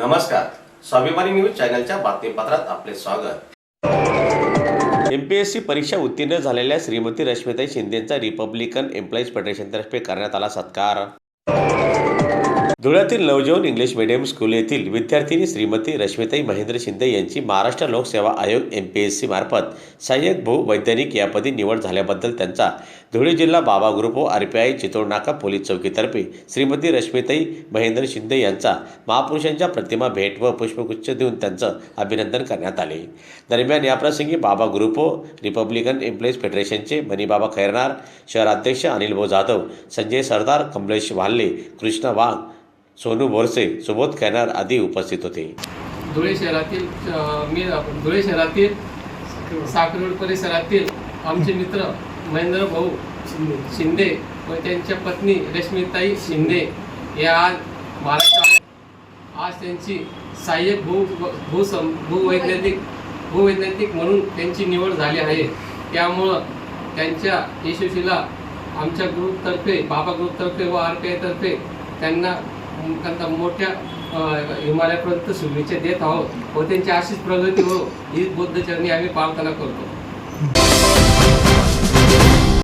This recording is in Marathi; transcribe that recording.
नमस्कार. स्वाभिमानी न्यूज चॅनलच्या बातमीपत्रात आपले स्वागत. एमपीएससी परीक्षा उत्तीर्ण झालेल्या श्रीमती रश्मिताई शिंदेचा रिपब्लिकन एम्प्लॉईज फेडरेशनतर्फे करण्यात आला सत्कार. धुळ्यातील नवजीवन इंग्लिश मीडियम स्कूल येथील विद्यार्थिनी श्रीमती रश्मिताई महेंद्र शिंदे यांची महाराष्ट्र लोकसेवा आयोग एम पी एस सी मार्फत सहाय्यक भू वैज्ञानिक यापदी निवड झाल्याबद्दल त्यांचा धुळे जिल्हा बाबा ग्रुप व R P I Chitodnaka police चौकीतर्फे Shrimati Rashmitai Mahendra Shinde यांचा महापुरुषांच्या प्रतिमा भेट व पुष्पगुच्छ देऊन त्यांचं अभिनंदन करण्यात आले. दरम्यान याप्रसंगी बाबा ग्रुप व रिपब्लिकन एम्प्लॉईज फेडरेशनचे मनीबाबा खैरनार शहराध्यक्ष अनिल भाऊ जाधव संजय सरदार कमलेश वाल्ले कृष्ण वाघ सोनू बोरसे सुबोध खैनार आदी उपस्थित होते. धुळे शहरातील मी धुळे शहरातील साखरोड परिसरातील आमचे मित्र महेंद्र भाऊ शिंदे व त्यांच्या पत्नी रश्मिताई शिंदे या आज महाराष्ट्रात आज त्यांची सहाय्यक भू भू सं भूवैज्ञानिक भूवैज्ञानिक म्हणून त्यांची निवड झाली आहे. त्यामुळं त्यांच्या यशस्वीला आमच्या ग्रुपतर्फे बाबा ग्रुपतर्फे व आर पी आयतर्फे त्यांना त्यांना मोठ्या हिमालयापर्यंत शुभेच्छा देत आहोत. व त्यांची अशीच प्रगती हो ही बुद्धचरणी आम्ही प्रार्थना करतो.